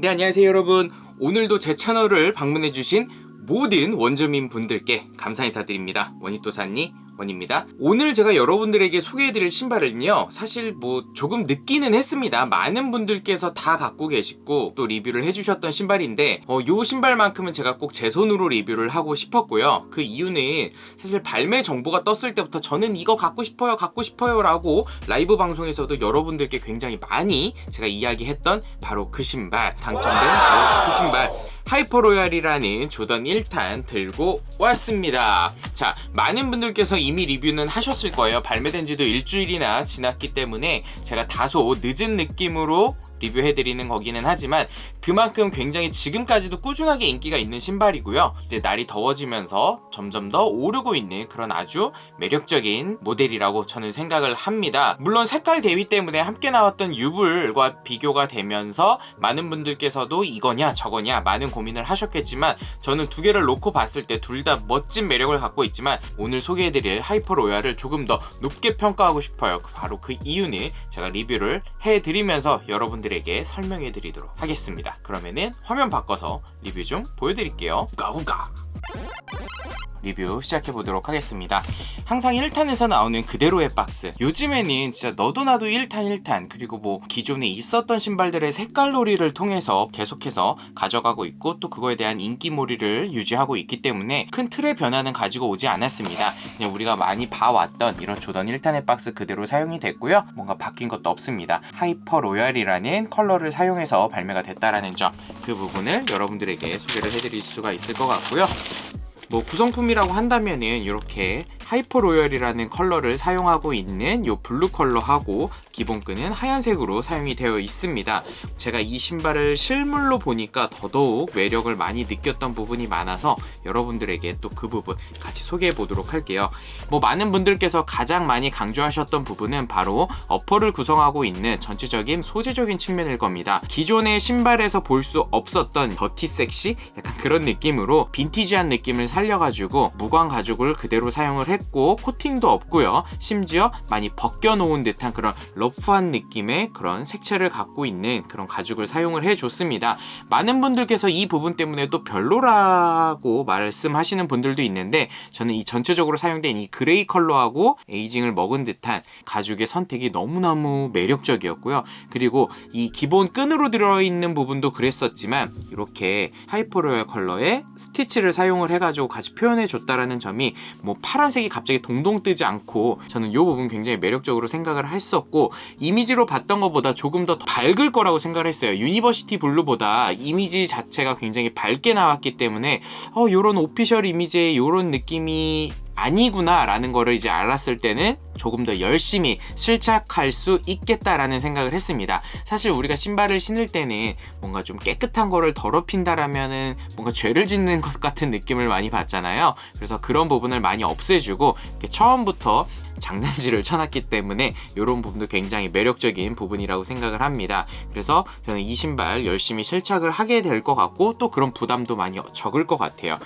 네, 안녕하세요, 여러분. 오늘도 제 채널을 방문해주신 모든 원주민 분들께 감사 인사드립니다. 원희또사니 원입니다. 오늘 제가 여러분들에게 소개해드릴 신발은요, 사실 뭐 조금 늦기는 했습니다. 많은 분들께서 다 갖고 계시고 또 리뷰를 해주셨던 신발인데, 어, 요 신발만큼은 제가 꼭 제 손으로 리뷰를 하고 싶었고요. 그 이유는 사실 발매 정보가 떴을 때부터 저는 이거 갖고 싶어요, 갖고 싶어요 라고 라이브 방송에서도 여러분들께 굉장히 많이 제가 이야기했던 바로 그 신발, 당첨된 바로 그 신발. 하이퍼로얄이라는 조던 1탄 들고 왔습니다. 자, 많은 분들께서 이미 리뷰는 하셨을 거예요. 발매된 지도 일주일이나 지났기 때문에 제가 다소 늦은 느낌으로 리뷰해드리는 거기는 하지만 그만큼 굉장히 지금까지도 꾸준하게 인기가 있는 신발이고요. 이제 날이 더워지면서 점점 더 오르고 있는 그런 아주 매력적인 모델이라고 저는 생각을 합니다. 물론 색깔 대위 때문에 함께 나왔던 유불과 비교가 되면서 많은 분들께서도 이거냐 저거냐 많은 고민을 하셨겠지만 저는 두 개를 놓고 봤을 때 둘 다 멋진 매력을 갖고 있지만 오늘 소개해드릴 하이퍼 로얄을 조금 더 높게 평가하고 싶어요. 바로 그 이유는 제가 리뷰를 해드리면서 여러분들 에게 설명해 드리도록 하겠습니다. 그러면은 화면 바꿔서 리뷰 좀 보여드릴게요. 가우가! 리뷰 시작해 보도록 하겠습니다. 항상 1탄에서 나오는 그대로의 박스. 요즘에는 진짜 너도 나도 1탄 1탄 그리고 뭐 기존에 있었던 신발들의 색깔 놀이를 통해서 계속해서 가져가고 있고 또 그거에 대한 인기몰이를 유지하고 있기 때문에 큰 틀의 변화는 가지고 오지 않았습니다. 그냥 우리가 많이 봐왔던 이런 조던 1탄의 박스 그대로 사용이 됐고요. 뭔가 바뀐 것도 없습니다. 하이퍼 로얄이라는 컬러를 사용해서 발매가 됐다라는 점 그 부분을 여러분들에게 소개를 해드릴 수가 있을 것 같고요. 뭐 구성품이라고 한다면은 이렇게 하이퍼 로열이라는 컬러를 사용하고 있는 이 블루 컬러하고 기본끈은 하얀색으로 사용이 되어 있습니다. 제가 이 신발을 실물로 보니까 더더욱 매력을 많이 느꼈던 부분이 많아서 여러분들에게 또 그 부분 같이 소개해 보도록 할게요. 뭐 많은 분들께서 가장 많이 강조하셨던 부분은 바로 어퍼를 구성하고 있는 전체적인 소재적인 측면일 겁니다. 기존의 신발에서 볼 수 없었던 더티 섹시 약간 그런 느낌으로 빈티지한 느낌을 살려가지고 무광 가죽을 그대로 사용을 했고 코팅도 없고요. 심지어 많이 벗겨놓은 듯한 그런 러 프한 느낌의 그런 색채를 갖고 있는 그런 가죽을 사용을 해줬습니다. 많은 분들께서 이 부분 때문에 또 별로라고 말씀하시는 분들도 있는데 저는 이 전체적으로 사용된 이 그레이 컬러하고 에이징을 먹은 듯한 가죽의 선택이 너무너무 매력적이었고요. 그리고 이 기본 끈으로 들어있는 부분도 그랬었지만 이렇게 하이퍼로얄 컬러의 스티치를 사용을 해가지고 같이 표현해 줬다라는 점이 뭐 파란색이 갑자기 동동 뜨지 않고 저는 이 부분 굉장히 매력적으로 생각을 했었고 이미지로 봤던 것보다 조금 더 밝을 거라고 생각을 했어요. 유니버시티 블루보다 이미지 자체가 굉장히 밝게 나왔기 때문에 어 요런 오피셜 이미지의 요런 느낌이 아니구나라는 거를 이제 알았을 때는 조금 더 열심히 실착할 수 있겠다라는 생각을 했습니다. 사실 우리가 신발을 신을 때는 뭔가 좀 깨끗한 거를 더럽힌다라면은 뭔가 죄를 짓는 것 같은 느낌을 많이 받잖아요. 그래서 그런 부분을 많이 없애주고 처음부터 장난질을 쳐놨기 때문에 이런 부분도 굉장히 매력적인 부분이라고 생각을 합니다. 그래서 저는 이 신발 열심히 실착을 하게 될 것 같고 또 그런 부담도 많이 적을 것 같아요.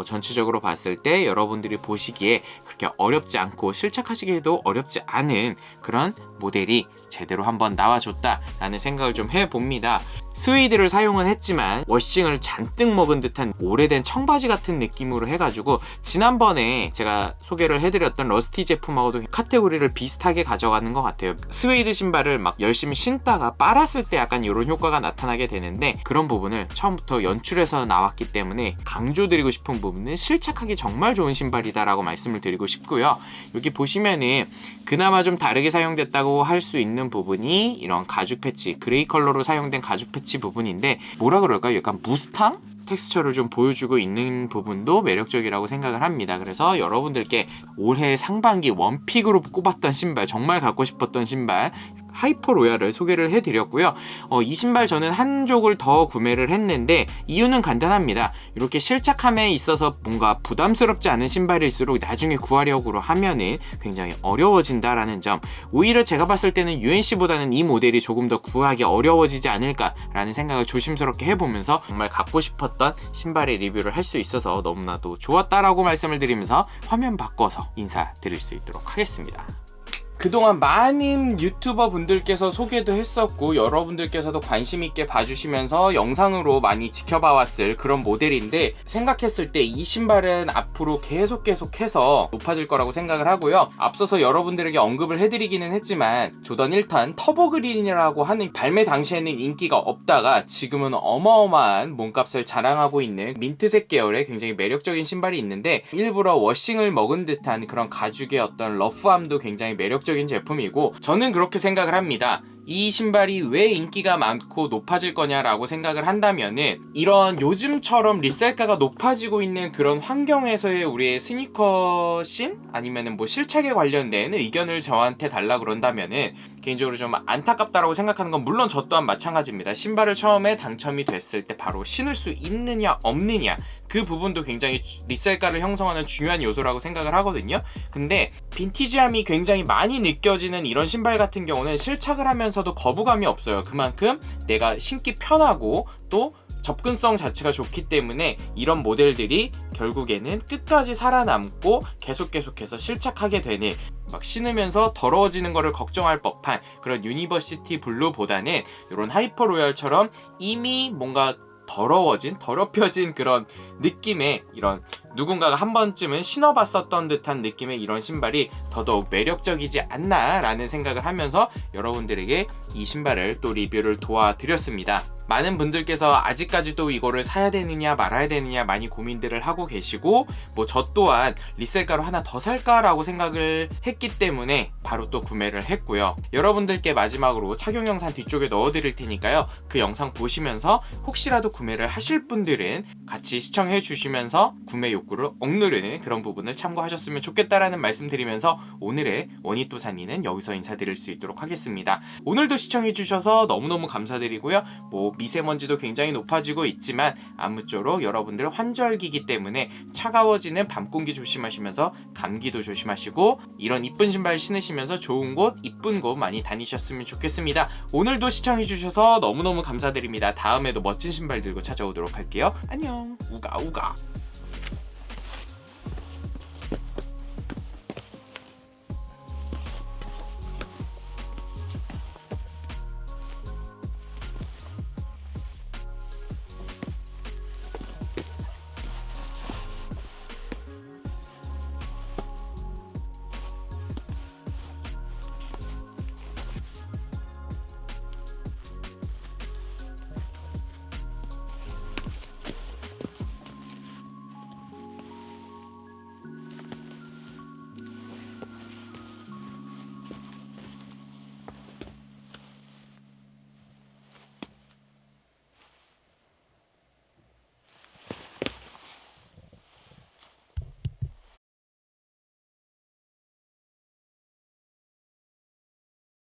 뭐 전체적으로 봤을 때 여러분들이 보시기에 그렇게 어렵지 않고 실착하시기에도 어렵지 않은 그런 모델이 제대로 한번 나와줬다라는 생각을 좀 해봅니다. 스웨이드를 사용은 했지만 워싱을 잔뜩 먹은 듯한 오래된 청바지 같은 느낌으로 해가지고 지난번에 제가 소개를 해드렸던 러스티 제품하고도 카테고리를 비슷하게 가져가는 것 같아요. 스웨이드 신발을 막 열심히 신다가 빨았을 때 약간 이런 효과가 나타나게 되는데 그런 부분을 처음부터 연출해서 나왔기 때문에 강조드리고 싶은 부분은 실착하기 정말 좋은 신발이다 라고 말씀을 드리고 싶고요. 여기 보시면은 그나마 좀 다르게 사용됐다고 할 수 있는 부분이 이런 가죽 패치, 그레이 컬러로 사용된 가죽 패치 부분인데 뭐라 그럴까요? 약간 무스탕? 텍스처를 좀 보여주고 있는 부분도 매력적이라고 생각을 합니다. 그래서 여러분들께 올해 상반기 원픽으로 꼽았던 신발, 정말 갖고 싶었던 신발, 하이퍼 로얄을 소개를 해드렸고요. 어, 이 신발 저는 한 족을 더 구매를 했는데 이유는 간단합니다. 이렇게 실착함에 있어서 뭔가 부담스럽지 않은 신발일수록 나중에 구하려고 하면은 굉장히 어려워진다라는 점. 오히려 제가 봤을 때는 UNC보다는 이 모델이 조금 더 구하기 어려워지지 않을까라는 생각을 조심스럽게 해보면서 정말 갖고 싶었던 신발의 리뷰를 할 수 있어서 너무나도 좋았다라고 말씀을 드리면서 화면 바꿔서 인사드릴 수 있도록 하겠습니다. 그동안 많은 유튜버 분들께서 소개도 했었고 여러분들께서도 관심 있게 봐주시면서 영상으로 많이 지켜봐 왔을 그런 모델인데 생각했을 때 이 신발은 앞으로 계속 계속해서 높아질 거라고 생각을 하고요. 앞서서 여러분들에게 언급을 해드리기는 했지만 조던 1탄 터보 그린이라고 하는 발매 당시에는 인기가 없다가 지금은 어마어마한 몸값을 자랑하고 있는 민트색 계열의 굉장히 매력적인 신발이 있는데 일부러 워싱을 먹은 듯한 그런 가죽의 어떤 러프함도 굉장히 매력적 인 제품이고 저는 그렇게 생각을 합니다. 이 신발이 왜 인기가 많고 높아질 거냐라고 생각을 한다면은 이런 요즘처럼 리셀가가 높아지고 있는 그런 환경에서의 우리의 스니커 씬 아니면은 뭐 실착에 관련된 의견을 저한테 달라 그런다면은 개인적으로 좀 안타깝다라고 생각하는 건 물론 저 또한 마찬가지입니다. 신발을 처음에 당첨이 됐을 때 바로 신을 수 있느냐 없느냐 그 부분도 굉장히 리셀가를 형성하는 중요한 요소라고 생각을 하거든요. 근데 빈티지함이 굉장히 많이 느껴지는 이런 신발 같은 경우는 실착을 하면서도 거부감이 없어요. 그만큼 내가 신기 편하고 또 접근성 자체가 좋기 때문에 이런 모델들이 결국에는 끝까지 살아남고 계속 계속해서 실착하게 되는 막 신으면서 더러워지는 거를 걱정할 법한 그런 유니버시티 블루보다는 이런 하이퍼 로얄처럼 이미 뭔가 더러워진 더럽혀진 그런 느낌의 이런 누군가가 한 번쯤은 신어봤었던 듯한 느낌의 이런 신발이 더더욱 매력적이지 않나라는 생각을 하면서 여러분들에게 이 신발을 또 리뷰를 도와드렸습니다. 많은 분들께서 아직까지도 이거를 사야 되느냐 말아야 되느냐 많이 고민들을 하고 계시고 뭐 저 또한 리셀가로 하나 더 살까라고 생각을 했기 때문에 바로 또 구매를 했고요. 여러분들께 마지막으로 착용 영상 뒤쪽에 넣어드릴 테니까요. 그 영상 보시면서 혹시라도 구매를 하실 분들은 같이 시청해 주시면서 구매 욕구를 억누르는 그런 부분을 참고하셨으면 좋겠다라는 말씀드리면서 오늘의 원희또사니는 여기서 인사드릴 수 있도록 하겠습니다. 오늘도 시청해 주셔서 너무너무 감사드리고요. 뭐 미세먼지도 굉장히 높아지고 있지만 아무쪼록 여러분들 환절기이기 때문에 차가워지는 밤 공기 조심하시면서 감기도 조심하시고 이런 이쁜 신발 신으시면서 좋은 곳, 이쁜 곳 많이 다니셨으면 좋겠습니다. 오늘도 시청해 주셔서 너무너무 감사드립니다. 다음에도 멋진 신발 들고 찾아오도록 할게요. 안녕. 우가 우가.